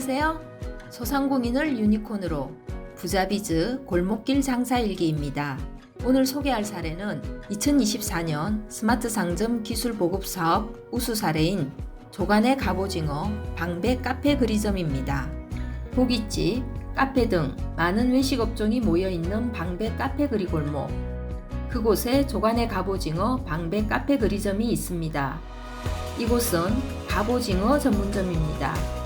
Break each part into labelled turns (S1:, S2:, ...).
S1: 안녕하세요. 소상공인을 유니콘으로 부자비즈 골목길 장사일기입니다. 오늘 소개할 사례는 2024년 스마트 상점 기술 보급 사업 우수 사례인 조간의 갑오징어 방배 카페 그리점입니다. 고깃집, 카페 등 많은 외식 업종이 모여 있는 방배 카페 그리 골목. 그곳에 조간의 갑오징어 방배 카페 그리점이 있습니다. 이곳은 갑오징어 전문점입니다.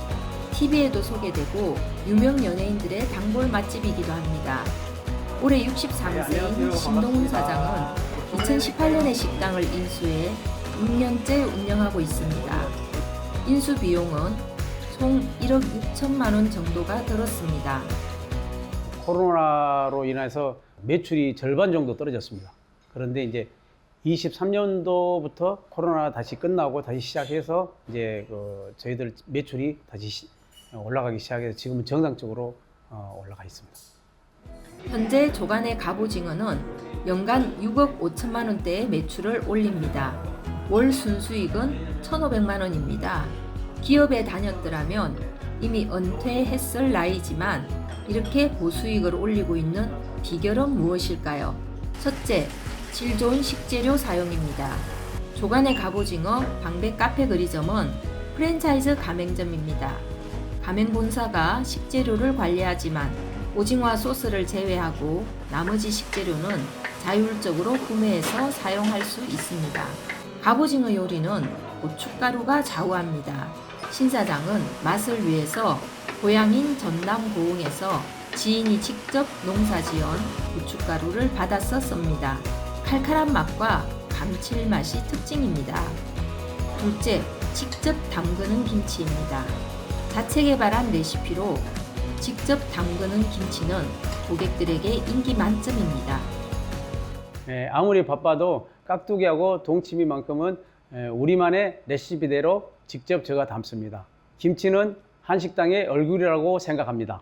S1: TV에도 소개되고 유명 연예인들의 단골 맛집이기도 합니다. 올해 63세인 신동훈 사장은 2018년에 식당을 인수해 6년째 운영하고 있습니다. 인수 비용은 총 1억 6천만 원 정도가 들었습니다.
S2: 코로나로 인해서 매출이 절반 정도 떨어졌습니다. 그런데 이제 23년도부터 코로나 다시 끝나고 다시 시작해서 이제 그 저희들 매출이 다시 시- 올라가기 시작해서 지금은 정상적으로 어, 올라가 있습니다.
S1: 현재 조간의 갑오징어는 연간 6억 5천만 원대의 매출을 올립니다. 월 순수익은 1,500만 원입니다. 기업에 다녔더라면 이미 은퇴했을 나이지만 이렇게 고수익을 올리고 있는 비결은 무엇일까요? 첫째, 질 좋은 식재료 사용입니다. 조간의 갑오징어 방배 카페 그리점은 프랜차이즈 가맹점입니다. 가맹본사가 식재료를 관리하지만 오징어와 소스를 제외하고 나머지 식재료는 자율적으로 구매해서 사용할 수 있습니다. 갑오징어 요리는 고춧가루가 좌우합니다. 신 사장은 맛을 위해서 고향인 전남 고흥에서 지인이 직접 농사지은 고춧가루를 받아서 씁니다. 칼칼한 맛과 감칠맛이 특징입니다. 둘째, 직접 담그는 김치입니다. 자체 개발한 레시피로 직접 담그는 김치는 고객들에게 인기 만점입니다.
S2: 예, 아무리 바빠도 깍두기하고 동치미만큼은 예, 우리만의 레시피대로 직접 제가 담습니다. 김치는 한식당의 얼굴이라고 생각합니다.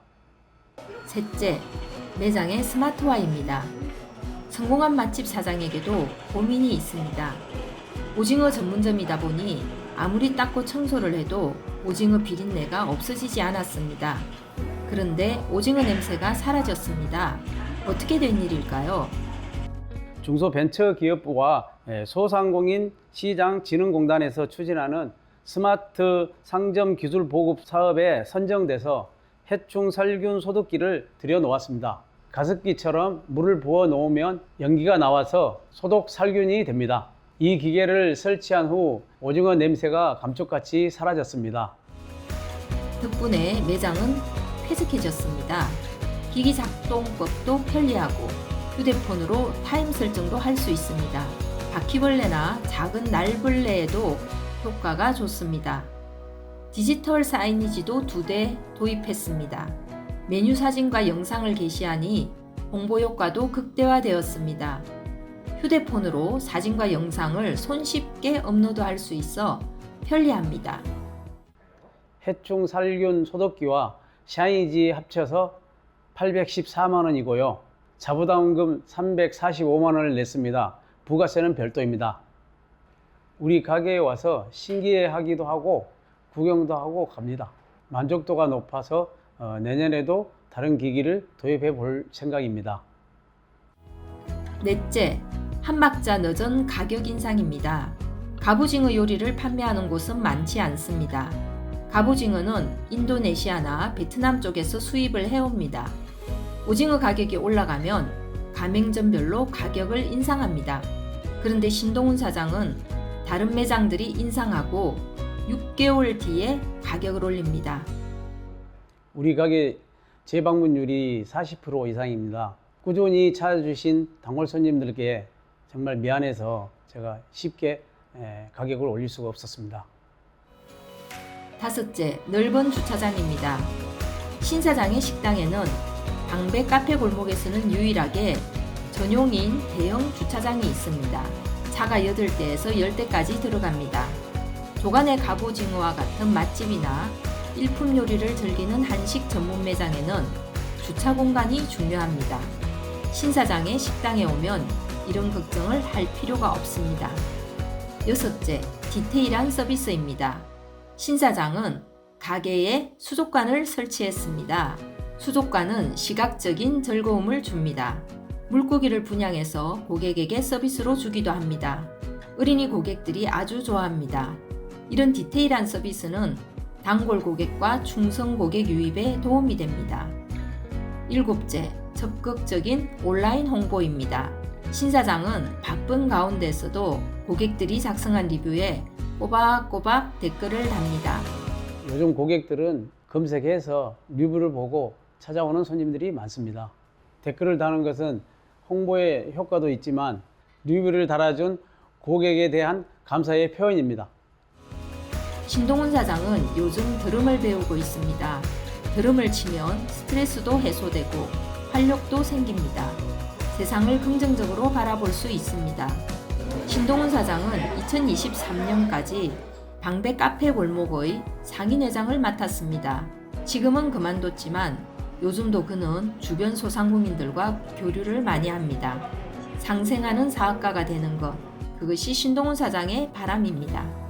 S1: 셋째, 매장의 스마트화입니다. 성공한 맛집 사장에게도 고민이 있습니다. 오징어 전문점이다 보니 아무리 닦고 청소를 해도 오징어 비린내가 없어지지 않았습니다. 그런데 오징어 냄새가 사라졌습니다. 어떻게 된 일일까요?
S2: 중소벤처기업부와 예, 소상공인 시장진흥공단에서 추진하는 스마트 상점 기술 보급 사업에 선정돼서 해충 살균 소독기를 들여놓았습니다. 가습기처럼 물을 부어 놓으면 연기가 나와서 소독 살균이 됩니다. 이 기계를 설치한 후 오징어 냄새가 감쪽같이 사라졌습니다.
S1: 덕분에 매장은 쾌적해졌습니다. 기기 작동법도 편리하고 휴대폰으로 타임 설정도 할 수 있습니다. 바퀴벌레나 작은 날벌레에도 효과가 좋습니다. 디지털 사이니지도 두 대 도입했습니다. 메뉴 사진과 영상을 게시하니 홍보 효과도 극대화되었습니다. 휴대폰으로 사진과 영상을 손쉽게 업로드할 수 있어 편리합니다.
S2: 해충 살균 소독기와 샤이니지 합쳐서 814만 원이고요. 자부담금 345만 원을 냈습니다. 부가세는 별도입니다. 우리 가게에 와서 신기해하기도 하고 구경도 하고 갑니다. 만족도가 높아서 어, 내년에도 다른 기기를 도입해 볼 생각입니다.
S1: 넷째, 한 박자 늦은 가격 인상입니다. 갑오징어 요리를 판매하는 곳은 많지 않습니다. 갑오징어는 인도네시아나 베트남 쪽에서 수입을 해옵니다. 오징어 가격이 올라가면 가맹점별로 가격을 인상합니다. 그런데 신동훈 사장은 다른 매장들이 인상하고 6개월 뒤에 가격을 올립니다.
S2: 우리 가게 재방문율이 40% 이상입니다. 꾸준히 찾아주신 단골 손님들께 정말 미안해서 제가 쉽게 에, 가격을 올릴 수가 없었습니다.
S1: 다섯째, 넓은 주차장입니다. 신 사장의 식당에는 방배 카페 골목에서는 유일하게 전용인 대형 주차장이 있습니다. 차가 8대에서 10대까지 들어갑니다. 조간의 갑오징어와 같은 맛집이나 일품 요리를 즐기는 한식 전문 매장에는 주차 공간이 중요합니다. 신 사장의 식당에 오면 이런 걱정을 할 필요가 없습니다. 여섯째, 디테일한 서비스입니다. 신 사장은 가게에 수족관을 설치했습니다. 수족관은 시각적인 즐거움을 줍니다. 물고기를 분양해서 고객에게 서비스로 주기도 합니다. 어린이 고객들이 아주 좋아합니다. 이런 디테일한 서비스는 단골 고객과 충성 고객 유입에 도움이 됩니다. 일곱째, 적극적인 온라인 홍보입니다. 신 사장은 바쁜 가운데서도 고객들이 작성한 리뷰에 꼬박꼬박 댓글을 답니다.
S2: 요즘 고객들은 검색해서 리뷰를 보고 찾아오는 손님들이 많습니다. 댓글을 다는 것은 홍보에 효과도 있지만 리뷰를 달아준 고객에 대한 감사의 표현입니다.
S1: 신동훈 사장은 요즘 드럼을 배우고 있습니다. 드럼을 치면 스트레스도 해소되고 활력도 생깁니다. 세상을 긍정적으로 바라볼 수 있습니다. 신동훈 사장은 2023년까지 방배 카페 골목의 상인회장을 맡았습니다. 지금은 그만뒀지만 요즘도 그는 주변 소상공인들과 교류를 많이 합니다. 상생하는 사업가가 되는 것, 그것이 신동훈 사장의 바람입니다.